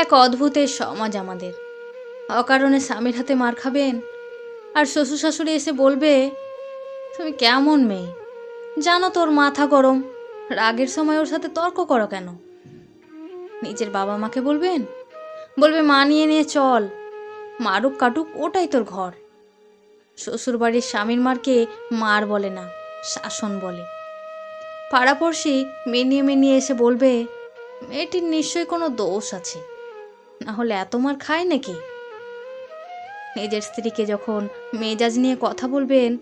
এক অদ্ভুতের সমাজ আমাদের। অকারণে স্বামীর হাতে মার খাবেন? আর শ্বশুর শাশুড়ি এসে বলবে, তুমি কেমন মেয়ে? জানো তোর মাথা গরম। রাগের সময় ওর সাথে তর্ক করো কেন? নিজের বাবা মাকে বলবেন, বলবে মানিয়ে নিয়ে চল। মারুক কাটুক, ওটাই তোর ঘর। শ্বশুর বাড়ির স্বামীর মারকে মার বলে না, শাসন বলে। পাড়াপড়শি মেনিয়ে মেনিয়ে এসে বলবে, মেয়েটির নিশ্চয়ই কোনো দোষ আছে। না হলে এত মার খায় নাকি? নিজের স্ত্রীকে যখন মেজাজ নিয়ে কথা বলবেন,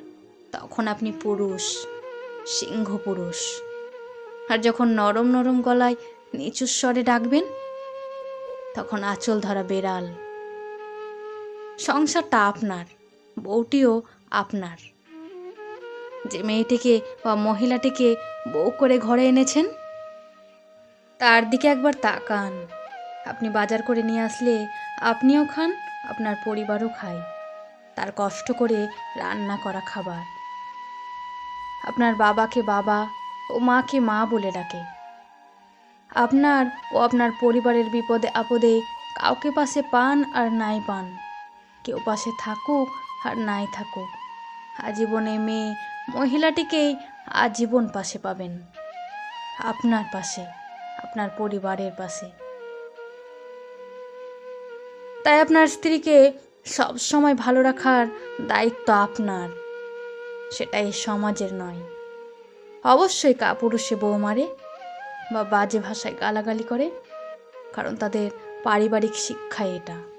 তখন আপনি পুরুষ, সিংহ পুরুষ। আর যখন নরম নরম গলায় নিচু স্বরে ডাকবেন, তখন আঁচল ধরা বেড়াল। সংসারটা আপনার, বউটিও আপনার। যে মেয়েটিকে বা মহিলাটিকে বউ করে ঘরে এনেছেন, তার দিকে একবার তাকান। আপনি বাজার করে নিয়ে আসলে আপনিও খান, আপনার পরিবারও খায়। তার কষ্ট করে রান্না করা খাবার। আপনার বাবাকে বাবা ও মাকে মা বলে ডাকে। আপনার ও আপনার পরিবারের বিপদে আপদে কাউকে পাশে পান আর নাই পান। কেউ পাশে থাকুক আর নাই থাকুক। আজীবনে মেয়ে মহিলাটিকেই আজীবন পাশে পাবেন। আপনার পাশে, আপনার পরিবারের পাশে। তাই আপনার স্ত্রীকে সব সময় ভালো রাখার দায়িত্ব আপনার। সেটাই সমাজের নয়। অবশ্যই কাপুরুষে বউ মারে বা বাজে ভাষায় গালাগালি করে, কারণ তাদের পারিবারিক শিক্ষা এটা।